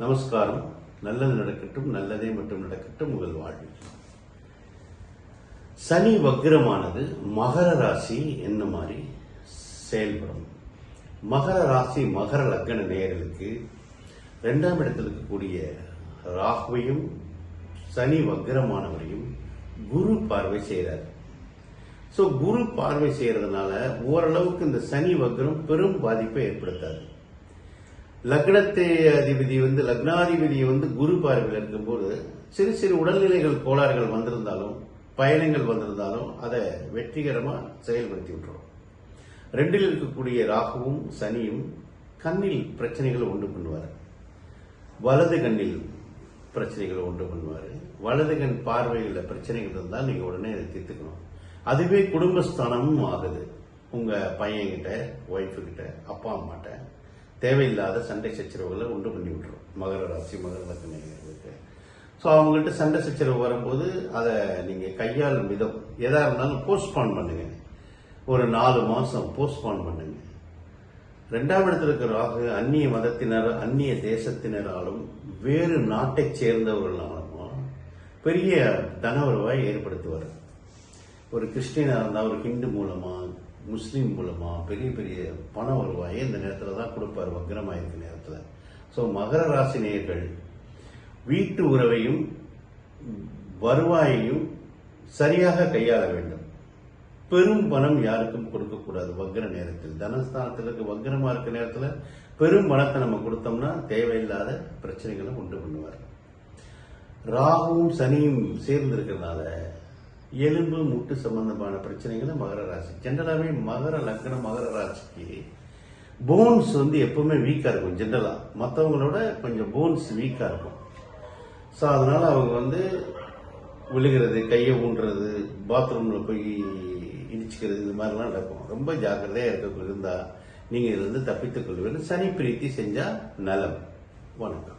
நமஸ்காரம். நல்லது நடக்கட்டும் நல்லதே மட்டும் நடக்கட்டும் உங்கள் வாழ்வில். சனி வக்ரமானது மகர ராசி என்ன மாதிரி? செயல்படும். மகர ராசி மகர லக்ன நேயர்களுக்கு ரெண்டாம் இடத்தில் இருக்கக்கூடிய ராகுவையும் சனி வக்ரமானவரையும் குரு பார்வை செய்கிறார் ஸோ குரு பார்வை செய்கிறதுனால ஓரளவுக்கு இந்த சனி வக்ரம் பெரும் பாதிப்பை ஏற்படுத்தாது. லக்னத்தை அதிபதி வந்து லக்னாதிபதி வந்து குரு பார்வையில் இருக்கும்போது சிறு சிறு உடல்நிலைகள் கோளாறுகள் வந்திருந்தாலும் பயணங்கள் வந்திருந்தாலும் அதை வெற்றிகரமாக செயல்படுத்தி விட்டுரும். ரெண்டில் இருக்கக்கூடிய ராகுவும் சனியும் கண்ணில் பிரச்சனைகளை உண்டு பண்ணுவார். வலது கண்ணில் பிரச்சனைகளை உண்டு பண்ணுவார். வலது கண் பார்வையில் பிரச்சனைகள் இருந்தால் நீங்கள் உடனே அதை தீர்த்துக்கணும். அதுவே குடும்பஸ்தானமும் ஆகுது. உங்கள் பையன்கிட்ட ஒய்ஃபுக்கிட்ட அப்பா அம்மாட்ட. தேவையில்லாத சண்டை சச்சரவுகளை உண்டு பண்ணி விட்டுரும். மகர ராசி மகர லக்னங்களுக்கு. ஸோ அவங்கள்ட்ட சண்டை சச்சரவு வரும்போது அதை நீங்கள் கையாளும் விதம் எதாக இருந்தாலும் போஸ்ட்போன் பண்ணுங்க. ஒரு நாலு மாதம் போஸ்ட்போன் பண்ணுங்க. ரெண்டாம் இடத்துல இருக்கிற ராகு அந்நிய மதத்தினர் அந்நிய தேசத்தினராலும் வேறு நாட்டை சேர்ந்தவர்களாலும் பெரிய தன வருவாய் ஏற்படுத்துவார். ஒரு கிறிஸ்டியனா இருந்தால் ஒரு ஹிந்து மூலமா முஸ்லீம் மூலமா பெரிய பெரிய பண வருவாயை இந்த நேரத்தில் தான் கொடுப்பார் வக்ரமாக இருக்க நேரத்தில். ஸோ மகர ராசி நேயர்கள் வீட்டு உறவையும் வருவாயையும் சரியாக கையாள வேண்டும். பெரும் பணம் யாருக்கும் கொடுக்கக்கூடாது வக்ர நேரத்தில். தனஸ்தானத்தில் இருக்க வக்ரமாக இருக்க நேரத்தில் பெரும் பணத்தை நம்ம கொடுத்தோம்னா தேவையில்லாத பிரச்சனைகளை உண்டு பண்ணுவார். ராகுவும் சனியும் சேர்ந்து இருக்கிறதுனால எலும்பு முட்டு சம்பந்தமான பிரச்சனைகளை மகர ராசி. ஜென்ரலாகவே மகர லக்னம் மகர ராசிக்கு போன்ஸ் வந்து எப்பவுமே வீக்காக இருக்கும் ஜென்ரலா மற்றவங்களோட கொஞ்சம் போன்ஸ் வீக்காக இருக்கும். ஸோ அதனால் அவங்க வந்து விழுகிறது கையை ஊன்றது பாத்ரூமில் போய் இடிச்சுக்கிறது இது மாதிரிலாம் நடக்கும். ரொம்ப ஜாக்கிரதையாக இருக்க இருந்தால் நீங்கள் இதிலிருந்து தப்பித்துக் கொள்வீர்கள். சனி பிரீத்தி செஞ்சால் நலம். வணக்கம்.